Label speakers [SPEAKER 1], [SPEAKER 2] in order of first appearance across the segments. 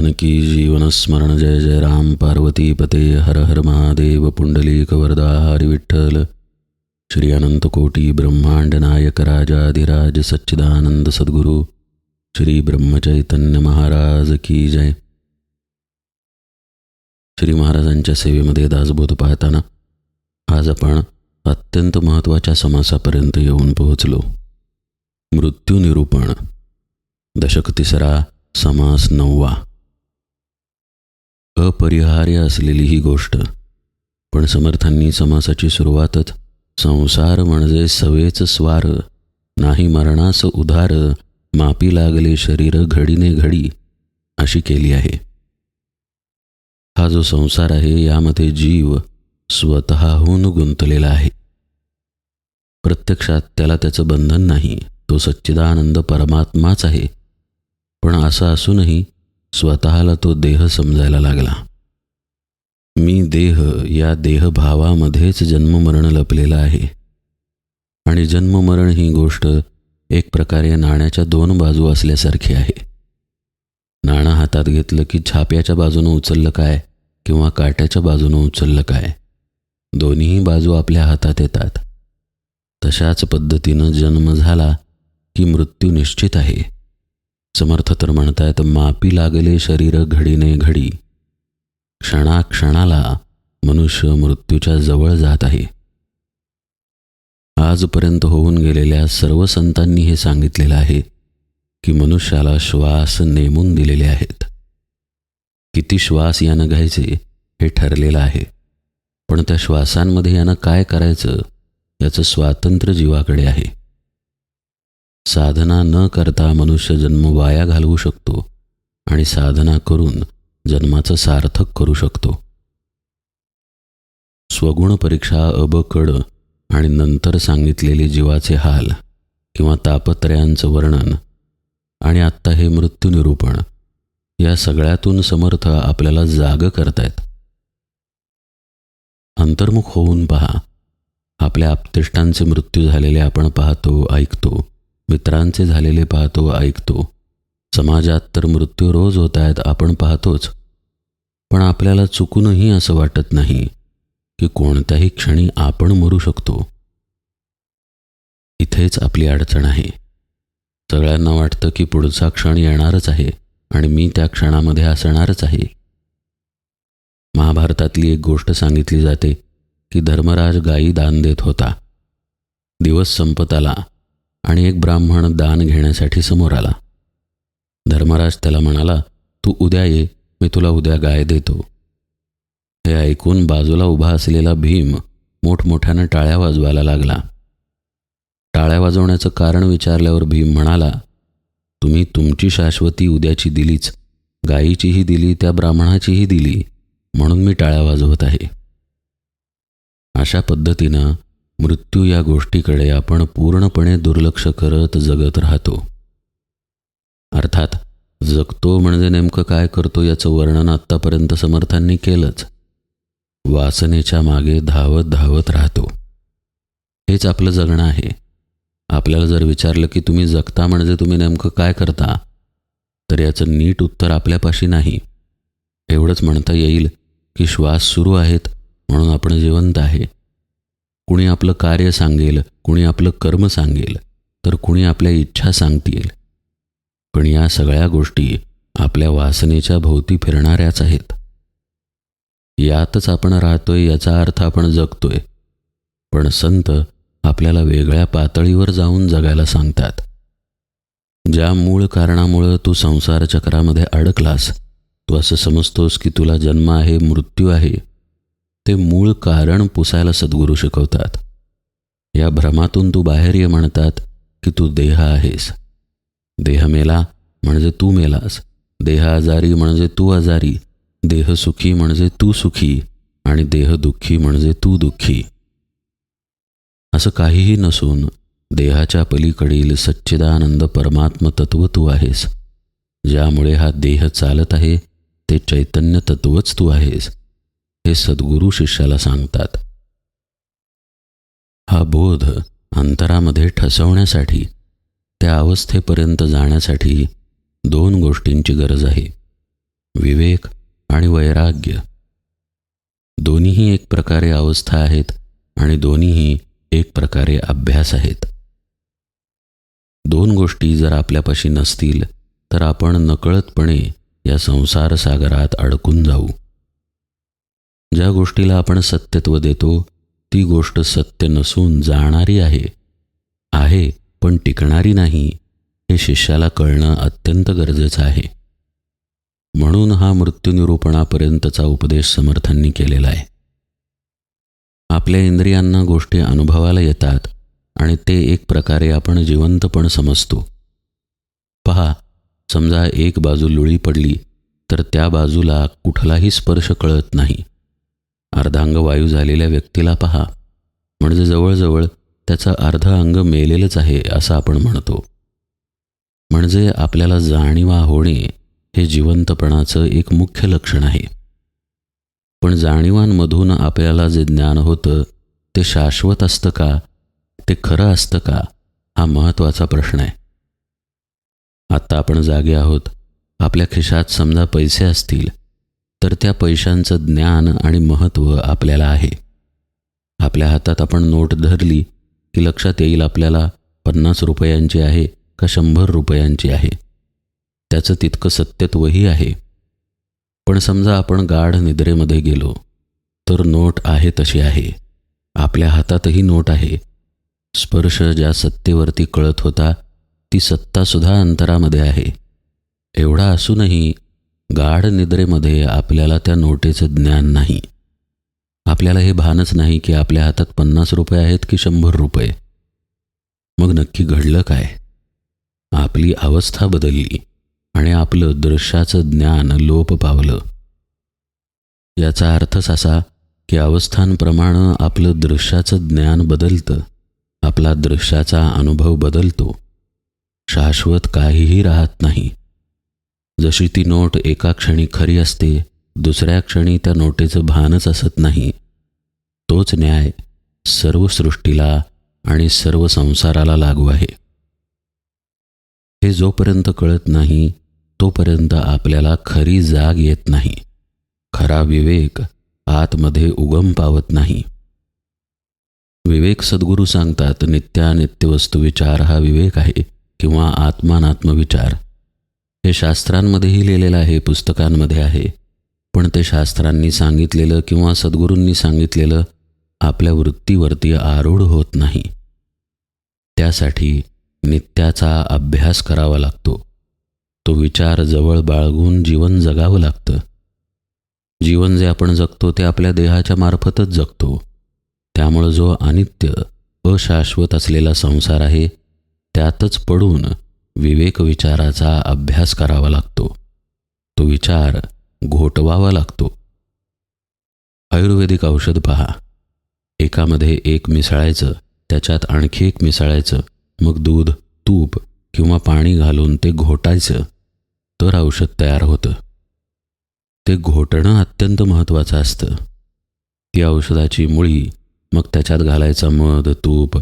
[SPEAKER 1] जानकी जीवनस्मरण जय जय राम पार्वती पते हर हर महादेव पुंडलीक वरदा हरी विठ्ठल। श्री अनंतकोटी ब्रह्मांड नायक राजाधिराज सच्चिदानंद सद्गुरू श्री ब्रह्मचैतन्य महाराज की जय। श्री महाराजांच्या सेवेमध्ये दासबोध पाहताना आज आपण अत्यंत महत्त्वाच्या समासापर्यंत येऊन पोहोचलो. मृत्यू निरूपण दशक तिसरा समास नववा. अपरिहार्य असलेली ही गोष्ट. पण समर्थांनी समासाची सुरुवातच संसार म्हणजे सवेच स्वार. नाही मरणास उधार मापी लागले शरीर घडीने घडी अशी केली आहे. हा जो संसार आहे यामध्ये जीव स्वतःहून गुंतलेला आहे. प्रत्यक्षात त्याला त्याचं बंधन नाही तो सच्चिदानंद परमात्माच आहे. पण असं असूनही स्वतःला तो देह समजायला लागला. मी देह या देहभावामध्येच जन्ममरण लपलेला आहे. आणि जन्ममरण ही गोष्ट एक प्रकारे नाण्याच्या दोन बाजू असल्यासारखी आहे. नाणं हातात घेतलं की छाप्याच्या बाजूनं उचललं काय किंवा काट्याच्या बाजूनं उचललं काय? दोन्हीही बाजू आपल्या हातात येतात. तशाच पद्धतीनं जन्म झाला की मृत्यू निश्चित आहे. समर्थ तर म्हणतायत मापी लागले शरीर घडीने घडी. क्षणाक्षणाला मनुष्य मृत्यूच्या जवळ जात आहे. आजपर्यंत होऊन गेलेल्या सर्व संतांनी हे सांगितलेलं आहे की मनुष्याला श्वास नेमून दिलेले आहेत. किती श्वास यानं घ्यायचे हे ठरलेलं आहे. पण त्या श्वासांमध्ये यानं काय करायचं याचं स्वातंत्र्य जीवाकडे आहे. साधना न करता मनुष्य जन्म वाया घालवू शकतो आणि साधना करून जन्माचं सार्थक करू शकतो. स्वगुण परीक्षा अबकड आणि नंतर सांगितलेले जीवाचे हाल किंवा तापत्रयांचं वर्णन आणि आत्ता हे मृत्यूनिरूपण या सगळ्यातून समर्थ आपल्याला जाग करतायत. अंतर्मुख होऊन पहा. आपल्या आपतिष्टांचे मृत्यू झालेले आपण पाहतो ऐकतो. मित्रांचे झालेले पाहतो ऐकतो. समाजात तर मृत्यू रोज होत आहेत आपण पाहतोच. पण आपल्याला चुकूनही असं वाटत नाही की कोणत्याही क्षणी आपण मरू शकतो. इथेच आपली अडचण आहे. सगळ्यांना वाटतं की पुढचा क्षण येणारच आहे आणि मी त्या क्षणामध्ये असणारच आहे. महाभारतातली एक गोष्ट सांगितली जाते की धर्मराज गायी दान देत होता. दिवस संपत आला. आणि एक ब्राह्मण दान घेण्यासाठी समोर आला. धर्मराज त्याला म्हणाला तू उद्या ये मी तुला उद्या गाय देतो. हे ऐकून बाजूला उभा असलेला भीम मोठमोठ्यानं टाळ्या वाजवायला लागला. टाळ्या वाजवण्याचं कारण विचारल्यावर भीम म्हणाला तुम्ही तुमची शाश्वती उद्याची दिलीच. गायीचीही दिली त्या ब्राह्मणाचीही दिली. म्हणून मी टाळ्या वाजवत आहे. अशा पद्धतीनं मृत्यू या गोष्टीकडे आपण पूर्णपणे दुर्लक्ष करत जगत राहतो. अर्थात जगतो म्हणजे नेमकं काय करतो याचं वर्णन आत्तापर्यंत समर्थांनी केलंच. वासनेच्या मागे धावत धावत राहतो. हेच आपलं जगणं आहे. आपल्याला जर विचारलं की तुम्ही जगता म्हणजे तुम्ही नेमकं काय करता तर याचं नीट उत्तर आपल्यापाशी नाही. एवढंच म्हणता येईल की श्वास सुरू आहेत म्हणून आपण जिवंत आहे. कुणी आपलं कार्य सांगेल कुणी आपलं कर्म सांगेल तर कुणी आपल्या इच्छा सांगतील. पण या सगळ्या गोष्टी आपल्या वासनेच्या भोवती फिरणाऱ्याच आहेत. यातच आपण राहतोय याचा अर्थ आपण जगतोय. पण संत आपल्याला वेगळ्या पातळीवर जाऊन जगायला सांगतात. ज्या मूळ कारणामुळं तू संसार चक्रामध्ये अडकलास तू असं समजतोस की तुला जन्म आहे मृत्यू आहे ते मूळ कारण पुसायला सद्गुरू शिकवतात. या भ्रमातून तू बाहेर ये म्हणतात की तू देह आहेस. देह मेला म्हणजे तू मेलास. देह आजारी म्हणजे तू आजारी. देह सुखी म्हणजे तू सुखी आणि देह दुःखी म्हणजे तू दुःखी. असं काहीही नसून देहाच्या पलीकडील सच्चिदानंद परमात्म तत्व तू आहेस. ज्यामुळे हा देह चालत आहे ते चैतन्य तत्वच तू आहेस. हे सद्गुरू शिष्याला सांगतात. हा बोध अंतरामध्ये ठसवण्यासाठी त्या अवस्थेपर्यंत जाण्यासाठी दोन गोष्टींची गरज आहे विवेक आणि वैराग्य. दोन्हीही एक प्रकारे अवस्था आहेत आणि दोन्हीही एक प्रकारे अभ्यास आहेत. दोन गोष्टी जर आपल्यापाशी नसतील तर आपण नकळतपणे या संसार सागरात अडकून जाऊ. ज्या गोष्टीला आपण सत्यत्व देतो ती गोष्ट सत्य नसून जाणारी आहे. आहे पण टिकणारी नाही हे शिष्याला कळणं अत्यंत गरजेचं आहे. म्हणून हा मृत्यूनिरूपणापर्यंतचा उपदेश समर्थांनी केलेला आहे. आपल्या इंद्रियांना गोष्टी अनुभवाला येतात आणि ते एक प्रकारे आपण जिवंतपण समजतो. पहा समजा एक बाजू लुळी पडली तर त्या बाजूला कुठलाही स्पर्श कळत नाही. अर्धांग वायू झालेल्या व्यक्तीला पहा. म्हणजे जवळजवळ त्याचं अर्ध अंग मेलेलंच आहे असं आपण म्हणतो. म्हणजे आपल्याला जाणीवा होणे हे जिवंतपणाचं एक मुख्य लक्षण आहे. पण जाणीवांमधून आपल्याला जे ज्ञान होतं ते शाश्वत असतं का? ते खरं असतं का? हा महत्त्वाचा प्रश्न आहे. आत्ता आपण जागे आहोत. आपल्या खिशात समजा पैसे असतील तर त्या पैशांचं ज्ञान आणि महत्त्व आपल्याला आहे. आपल्या हातात आपण नोट धरली की लक्षात येईल आपल्याला पन्नास रुपयांची आहे का शंभर रुपयांची आहे. त्याचं तितकं सत्यत्वही आहे. पण समजा आपण गाढ निद्रेमध्ये गेलो तर नोट आहे तशी आहे. आपल्या हातातही नोट आहे. स्पर्श ज्या सत्तेवरती कळत होता ती सत्तासुद्धा अंतरामध्ये आहे. एवढा असूनही गाढ निद्रेमध्ये आपल्याला त्या नोटेचं ज्ञान नाही. आपल्याला हे भानच नाही की आपल्या हातात पन्नास रुपये आहेत की शंभर रुपये. मग नक्की घडलं काय? आपली अवस्था बदलली आणि आपलं दृश्याचं ज्ञान लोप पावलं. याचा अर्थच असा की अवस्थांप्रमाणे आपलं दृश्याचं ज्ञान बदलतं आपला दृश्याचा अनुभव बदलतो. शाश्वत काहीही राहत नाही. जशी ती नोट एका क्षणी खरी असते दुसऱ्या क्षणी त्या नोटेचं भानच असत नाही. तोच न्याय सर्व सृष्टीला आणि सर्व संसाराला लागू आहे. हे जोपर्यंत कळत नाही तोपर्यंत आपल्याला खरी जाग येत नाही. खरा विवेक आतमध्ये उगम पावत नाही. विवेक सद्गुरू सांगतात नित्यानित्य वस्तुविचार हा विवेक आहे किंवा आत्मानात्मविचार हे शास्त्रांमध्येही लिहिलेलं आहे पुस्तकांमध्ये आहे. पण ते शास्त्रांनी सांगितलेलं किंवा सद्गुरूंनी सांगितलेलं आपल्या वृत्तीवरती आरूढ होत नाही. त्यासाठी नित्याचा अभ्यास करावा लागतो. तो विचार जवळ बाळगून जीवन जगावं लागतं. जीवन जे आपण जगतो ते आपल्या देहाच्या मार्फतच जगतो. त्यामुळं जो अनित्य अशाश्वत असलेला संसार आहे त्यातच पडून विवेक विचाराचा अभ्यास करावा लागतो. तो विचार घोटवावा लागतो. आयुर्वेदिक औषध पहा. एकामध्ये एक मिसळायचं त्याच्यात आणखी एक मिसळायचं मग दूध तूप किंवा पाणी घालून ते घोटायचं तर औषध तयार होतं. ते घोटणं अत्यंत महत्त्वाचं असतं. ती औषधाची मुळी मग त्याच्यात घालायचा मध तूप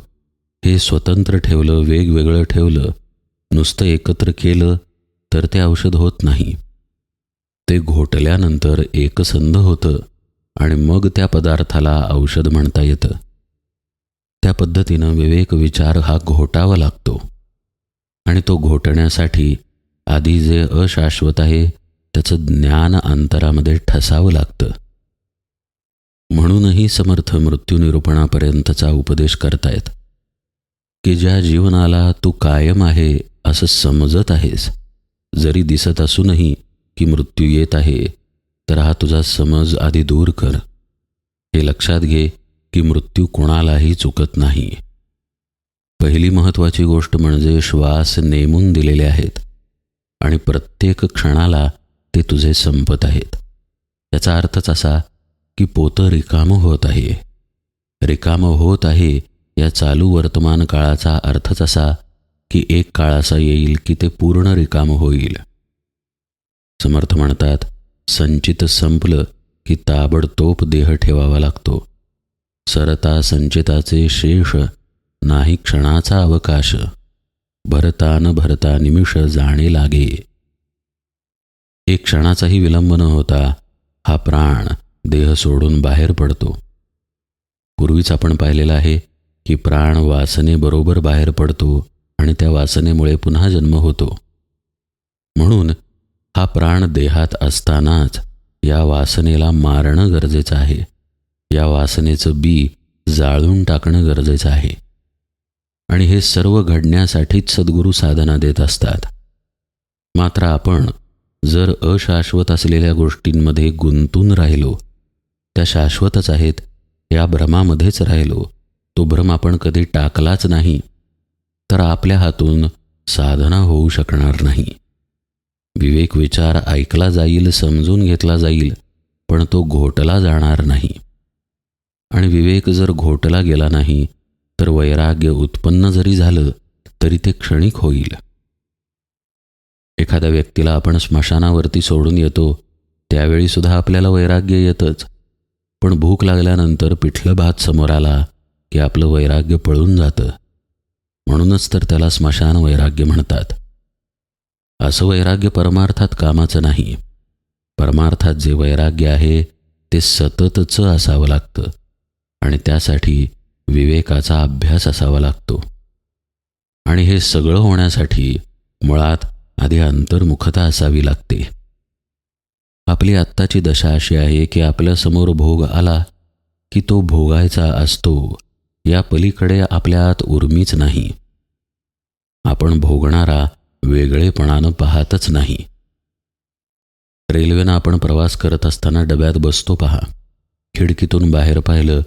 [SPEAKER 1] हे स्वतंत्र ठेवलं वेगवेगळं ठेवलं नुसतं एकत्र केलं तर ते औषध होत नाही. ते घोटल्यानंतर एकसंध होतं आणि मग त्या पदार्थाला औषध म्हणता येतं. त्या पद्धतीनं विवेक विचार हा घोटावा लागतो. आणि तो घोटण्यासाठी आधी जे अशाश्वत आहे त्याचं ज्ञान अंतरामध्ये ठसावं लागतं. म्हणूनही समर्थ मृत्यूनिरूपणापर्यंतचा उपदेश करतायत की ज्या जीवनाला तू कायम आहे असं समजत आहेस. जरी दिसत असूनही की मृत्यू येत आहे तर हा तुझा समज आधी दूर कर. हे लक्षात घे की मृत्यू कोणालाही चुकत नाही. पहिली महत्त्वाची गोष्ट म्हणजे श्वास नेमून दिलेले आहेत आणि प्रत्येक क्षणाला ते तुझे संपत आहेत. याचा अर्थच असा की पोतं रिकामं होत आहे. रिकामं होत आहे या चालू वर्तमान काळाचा अर्थच असा की एक काळ असा येईल की ते पूर्ण रिकाम होईल. समर्थ म्हणतात संचित संपलं की ताबडतोब देह ठेवावा लागतो. सरता संचिताचे शेष नाही क्षणाचा अवकाश. भरता न भरता निमिष जाणे लागे. एक क्षणाचाही विलंब न होता हा प्राण देह सोडून बाहेर पडतो. पूर्वीच आपण पाहिलेलं आहे की प्राण वासनेबरोबर बाहेर पडतो आणि त्या वासनेमुळे पुन्हा जन्म होतो. म्हणून हा प्राण देहात असतानाच या वासनेला मारणं गरजेचं आहे. या वासनेचं बी जाळून टाकणं गरजेचं आहे. आणि हे सर्व घडण्यासाठीच सद्गुरू साधना देत असतात. मात्र आपण जर अशाश्वत असलेल्या गोष्टींमध्ये गुंतून राहिलो त्या शाश्वतच आहेत या भ्रमामध्येच राहिलो तो भ्रम आपण कधी टाकलाच नाही. तर आपल्या हातून साधना होऊ शकणार नाही. विवेक विचार ऐकला जाईल समजून घेतला जाईल पण तो घोटला जाणार नाही. आणि विवेक जर घोटला गेला नाही तर वैराग्य उत्पन्न जरी झालं तरी ते क्षणिक होईल. एखाद्या व्यक्तीला आपण स्मशानावरती सोडून येतो त्यावेळीसुद्धा आपल्याला वैराग्य येतच. पण भूक लागल्यानंतर पिठलं भात समोर आला की आपलं वैराग्य पळून जातं. म्हणूनच तर त्याला स्मशान वैराग्य म्हणतात. असं वैराग्य परमार्थात कामाचं नाही. परमार्थात जे वैराग्य आहे ते सततचं असावं लागतं. आणि त्यासाठी विवेकाचा अभ्यास असावा लागतो. आणि हे सगळं होण्यासाठी मुळात आधी अंतर्मुखता असावी लागते. आपली आत्ताची दशा अशी आहे की आपल्यासमोर भोग आला की तो भोगायचा असतो. या पलीकडे आपल्यात उर्मीच नाही. आपण भोगणारा वेगळेपणानं पाहतच नाही. रेल्वेनं आपण प्रवास करत असताना डब्यात बसतो पहा. खिडकीतून बाहेर पाहिलं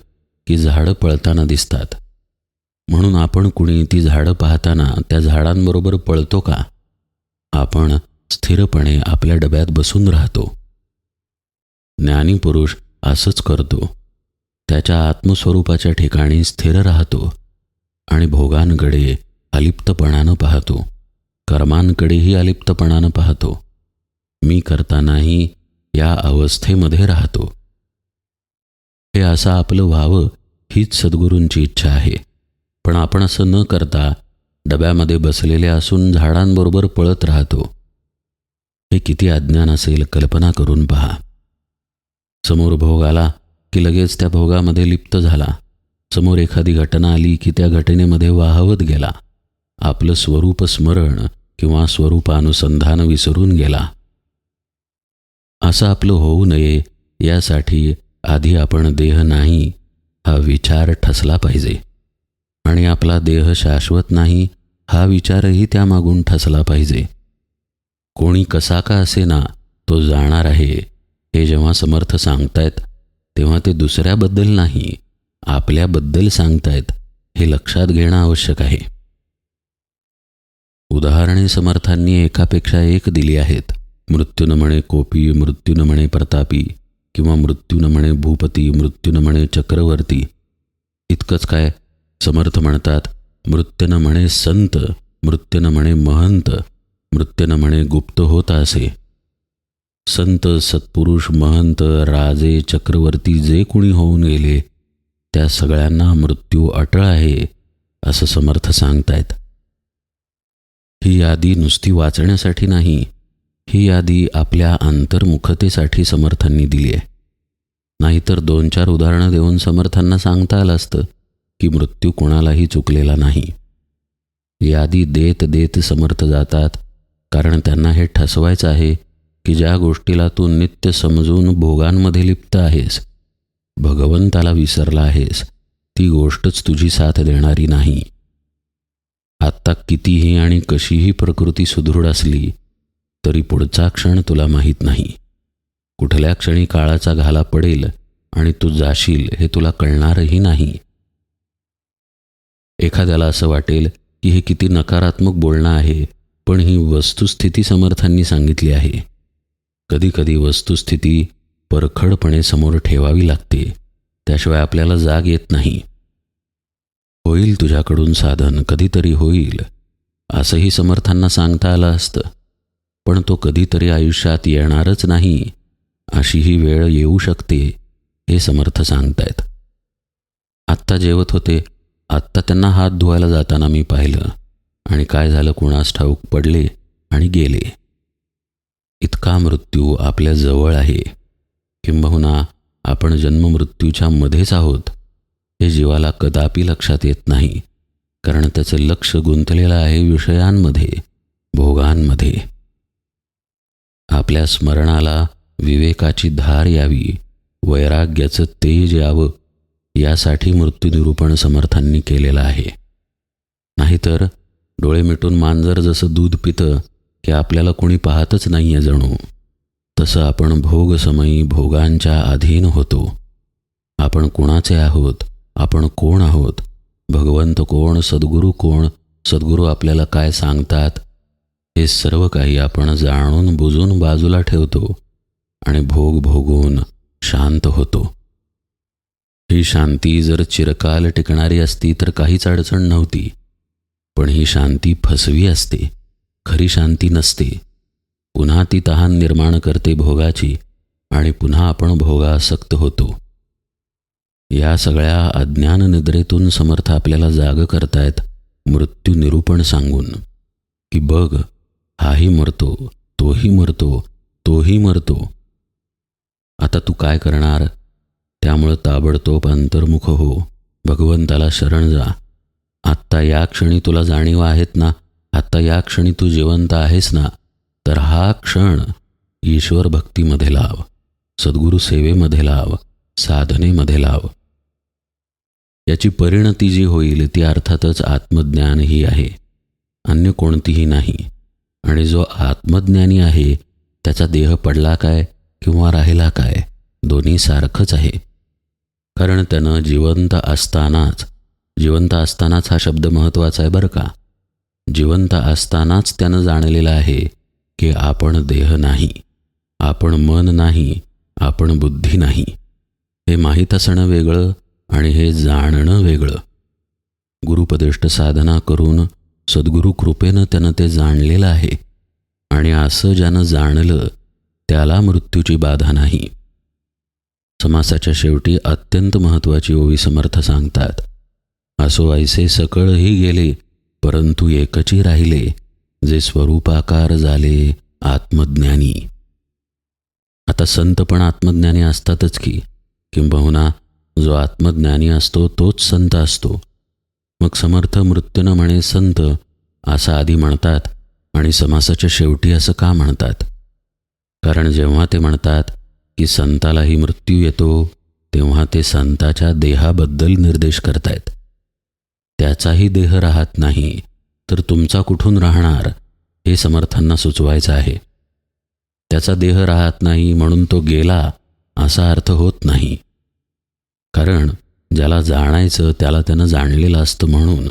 [SPEAKER 1] की झाडं पळताना दिसतात. म्हणून आपण कुणी ती झाडं पाहताना त्या झाडांबरोबर पळतो का? आपण स्थिरपणे आपल्या डब्यात बसून राहतो. ज्ञानी पुरुष असंच करतो. त्याच्या आत्मस्वरूपाच्या ठिकाणी स्थिर राहतो आणि भोगांकडे अलिप्तपणानं पाहतो. कर्मांकडेही अलिप्तपणानं पाहतो. मी करतानाही या अवस्थेमध्ये राहतो. हे असं आपलं व्हावं हीच सद्गुरूंची इच्छा आहे. पण आपण असं न करता डब्यामध्ये बसलेले असून झाडांबरोबर पळत राहतो. हे किती अज्ञान असेल कल्पना करून पहा. समोर भोग आला की लगेच त्या भोगामध्ये लिप्त झाला. समोर एखादी घटना आली की त्या घटनेमध्ये वाहवत गेला. आपलं स्वरूप स्मरण किंवा स्वरूपानुसंधान विसरून गेला. असं आपलं होऊ नये यासाठी आधी आपण देह नाही हा विचार ठसला पाहिजे. आणि आपला देह शाश्वत नाही हा विचारही त्यामागून ठसला पाहिजे. कोणी कसा का असे ना तो जाणार आहे हे जेव्हा समर्थ सांगतायत तेव्हा ते दुसऱ्याबद्दल नाही आपल्याबद्दल सांगतायत हे लक्षात घेणं आवश्यक आहे. उदाहरणे समर्थांनी एकापेक्षा एक दिली आहेत. मृत्यून म्हणे कोपी मृत्यून म्हणे प्रतापी किंवा मृत्यून म्हणे भूपती मृत्यून म्हणे चक्रवर्ती. इतकंच काय? समर्थ म्हणतात मृत्यून म्हणे संत मृत्यून म्हणे महंत मृत्यून म्हणे गुप्त होत असे. संत सत्पुरुष महंत राजे चक्रवर्ती जे कुणी होऊन गेले त्या सगळ्यांना मृत्यू अटळ आहे असं समर्थ सांगतायत. ही यादी नुसती वाचण्यासाठी नाही ही यादी आपल्या अंतर्मुखतेसाठी समर्थांनी दिली आहे. नाहीतर दोन चार उदाहरणं देऊन समर्थांना सांगता आलं असतं की मृत्यू कोणालाही चुकलेला नाही. यादी देत देत समर्थ जातात कारण त्यांना हे ठसवायचं आहे की ज्या गोष्टीला तू नित्य समजून भोगांमध्ये लिप्त आहेस भगवंताला विसरला आहेस ती गोष्टच तुझी साथ देणारी नाही. आत्ता कितीही आणि कशीही प्रकृती सुदृढ असली तरी पुढचा क्षण तुला माहीत नाही. कुठल्या क्षणी काळाचा घाला पडेल आणि तू जाशील हे तुला कळणारही नाही. एखाद्याला असं वाटेल की हे किती नकारात्मक बोलणं आहे पण ही वस्तुस्थिती समर्थांनी सांगितली आहे. कधीकधी वस्तुस्थिती परखडपणे समोर ठेवावी लागते. त्याशिवाय आपल्याला जाग येत नाही. होईल तुझ्याकडून साधन कधीतरी होईल असंही समर्थांना सांगता आलं असतं. पण तो कधीतरी आयुष्यात येणारच नाही अशी ही वेळ येऊ शकते हे समर्थ सांगतायत. आत्ता जेवत होते आत्ता त्यांना हात धुवायला जाताना मी पाहिलं आणि काय झालं कुणास ठाऊक पडले आणि गेले. इतका मृत्यू आपल्या जवळ आहे. किंबहुना आपण जन्ममृत्यूच्या मध्येच आहोत. हे जीवाला कदापि लक्षात येत नाही कारण त्याचं लक्ष गुंतलेलं आहे विषयांमध्ये भोगांमध्ये. आपल्या स्मरणाला विवेकाची धार यावी वैराग्याचं तेज यावं यासाठी मृत्यूनिरूपण समर्थांनी केलेलं आहे. नाहीतर डोळे मिटून मांजर जसं दूध पितं की आपल्याला कोणी पाहतच नाही आहे जणू. तसं आपण भोगसमयी भोगांच्या अधीन होतो. आपण कुणाचे आहोत? आपण कोण आहोत? भगवंत कोण? सद्गुरू कोण? सद्गुरू आपल्याला काय सांगतात? हे सर्व काही आपण जाणून बुजून बाजूला ठेवतो आणि भोग भोगून शांत होतो. ही शांती जर चिरकाल टिकणारी असती तर काहीच अडचण नव्हती पण ही शांती फसवी असते. खरी शांती नसते. पुन्हा ती तहान निर्माण करते भोगाची आणि पुन्हा आपण भोगासक्त होतो. या सगळ्या अज्ञान निद्रेतून समर्थ आपल्याला जाग करतायत मृत्यू निरूपण सांगून. की बघ हाही मरतो तोही मरतो तोही मरतो. आता तू काय करणार? त्यामुळं ताबडतोब अंतर्मुख हो. भगवंताला शरण जा. आत्ता या क्षणी तुला जाणीव आहेत ना? आत्ता या क्षणी तू जिवंत आहेस ना तर हा क्षण ईश्वर भक्तीमध्ये लाव सद्गुरू सेवेमध्ये लाव साधनेमध्ये लाव. याची परिणती जी होईल ती अर्थातच आत्मज्ञान ही आहे अन्य कोणतीही नाही. आणि जो आत्मज्ञानी आहे त्याचा देह पडला काय किंवा राहिला काय दोन्ही सारखंच आहे. कारण त्यानं जिवंत असतानाच जिवंत असतानाच हा शब्द महत्त्वाचा आहे बरं का? जिवंत असतानाच त्यानं जाणलेलं आहे की आपण देह नाही आपण मन नाही आपण बुद्धी नाही. हे माहीत असणं वेगळं आणि हे जाणणं वेगळं. गुरुपदिष्ट साधना करून सद्गुरू कृपेनं त्यानं ते जाणलेलं आहे आणि असं ज्यानं जाणलं त्याला मृत्यूची बाधा नाही. समासाच्या शेवटी अत्यंत महत्त्वाची ओवी समर्थ सांगतात. असो ऐसे सकळही गेले परंतु एकची राहिले जे स्वरूपाकार झाले आत्मज्ञानी. आता संत पण आत्मज्ञानी असतातच की किंबहुना जो आत्मज्ञानी असतो तोच संत असतो. मग समर्थ मृत्यून म्हणे संत असं आधी म्हणतात आणि समासाच्या शेवटी असं का म्हणतात? कारण जेव्हा ते म्हणतात की संतालाही मृत्यू येतो तेव्हा ते संताच्या देहाबद्दल निर्देश करतायत. त्याचाही देह राहत नाही तर तुमचा कुठून राहणार हे समर्थांना सुचवायचं आहे. त्याचा देह राहत नाही म्हणून तो गेला असा अर्थ होत नाही. कारण ज्याला जाणायचं त्याला त्यानं जाणलेलं असतं म्हणून.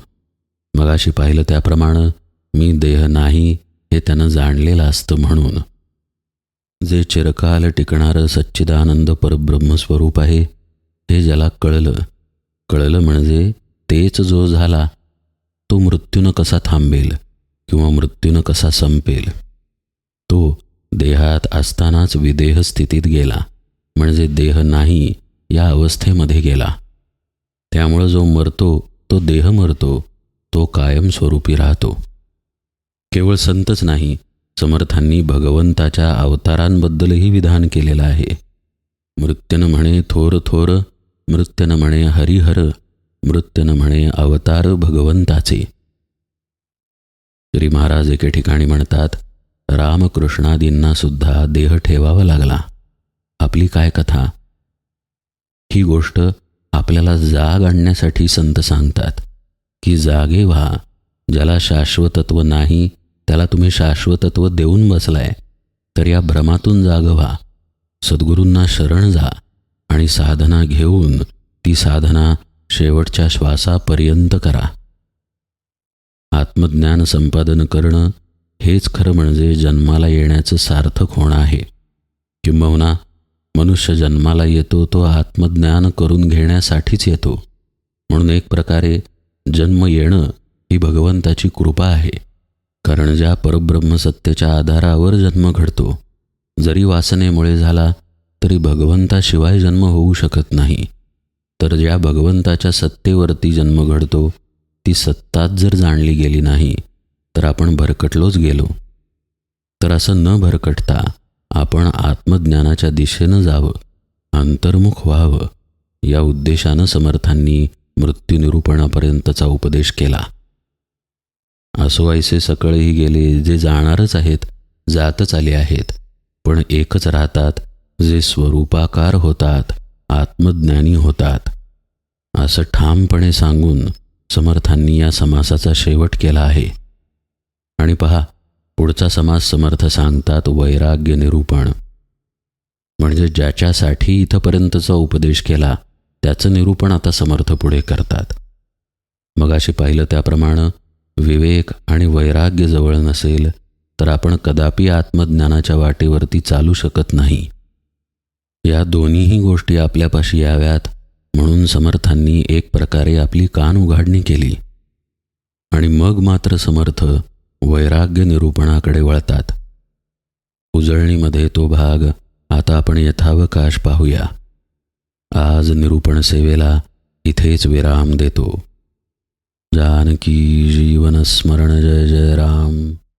[SPEAKER 1] मगाशी पाहिलं त्याप्रमाणे मी देह नाही हे त्यानं जाणलेलं असतं म्हणून. जे चिरकाल टिकणारं सच्चिदानंद परब्रह्मस्वरूप आहे हे ज्याला कळलं कळलं म्हणजे तेच जो झाला तो मृत्यूनं कसा थांबेल किंवा मृत्यूनं कसा संपेल? तो देहात असतानाच विदेह स्थितीत गेला म्हणजे देह नाही या अवस्थेमध्ये गेला. त्यामुळं जो मरतो तो देह मरतो तो कायमस्वरूपी राहतो. केवळ संतच नाही समर्थांनी भगवंताच्या अवतारांबद्दलही विधान केलेलं आहे. मृत्यन म्हणे थोर थोर मृत्यन म्हणे हरिहर मृत्यून म्हणे अवतार भगवंताचे. श्री महाराज एके ठिकाणी म्हणतात रामकृष्णादींना सुद्धा देह ठेवावा लागला. आपली काय कथा? ही गोष्ट आपल्याला जाग आणण्यासाठी संत सांगतात की जागे व्हा ज्याला शाश्वतत्व नाही त्याला तुम्ही शाश्वतत्व देऊन बसलाय तर या भ्रमातून जाग व्हा. सद्गुरूंना शरण जा आणि साधना घेऊन ती साधना शेवटच्या श्वासापर्यंत करा. आत्मज्ञान संपादन करणं हेच खरं म्हणजे जन्माला येण्याचं सार्थक होणं आहे. किंबहुना मनुष्य जन्माला येतो तो आत्मज्ञान करून घेण्यासाठीच येतो. म्हणून एक प्रकारे जन्म येणं ही भगवंताची कृपा आहे. कारण ज्या परब्रह्मसत्तेच्या आधारावर जन्म घडतो जरी वासनेमुळे झाला तरी भगवंताशिवाय जन्म होऊ शकत नाही. तर ज्या भगवंताच्या सत्तेवरती जन्म घडतो ती सत्ताच जर जाणली गेली नाही तर आपण भरकटलोच गेलो. तर असं न भरकटता आपण आत्मज्ञानाच्या दिशेनं जावं अंतर्मुख व्हावं या उद्देशानं समर्थांनी मृत्यूनिरूपणापर्यंतचा उपदेश केला. असो ऐसे सकळही गेले जे जाणारच आहेत जातच आले आहेत पण एकच राहतात जे स्वरूपाकार होतात. आत्मज्ञानी होतात. असं ठामपणे सांगून समर्थांनी या समासाचा शेवट केला आहे. आणि पहा पुढचा समास समर्थ सांगतात वैराग्य निरूपण. म्हणजे ज्याच्यासाठी इथंपर्यंतचा उपदेश केला त्याचं निरूपण आता समर्थ पुढे करतात. मग अशी पाहिलं त्याप्रमाणे विवेक आणि वैराग्य जवळ नसेल तर आपण कदापि आत्मज्ञानाच्या वाटेवरती चालू शकत नाही. या दोन्हीही गोष्टी आपल्यापाशी याव्यात म्हणून समर्थांनी एक प्रकारे आपली कान उघाडणी केली. आणि मग मात्र समर्थ वैराग्य निरूपणाकडे वळतात. उजळणीमध्ये तो भाग आता आपण यथावकाश पाहूया. आज निरूपण सेवेला इथेच विराम देतो. जानकी जीवन स्मरण जय जय राम.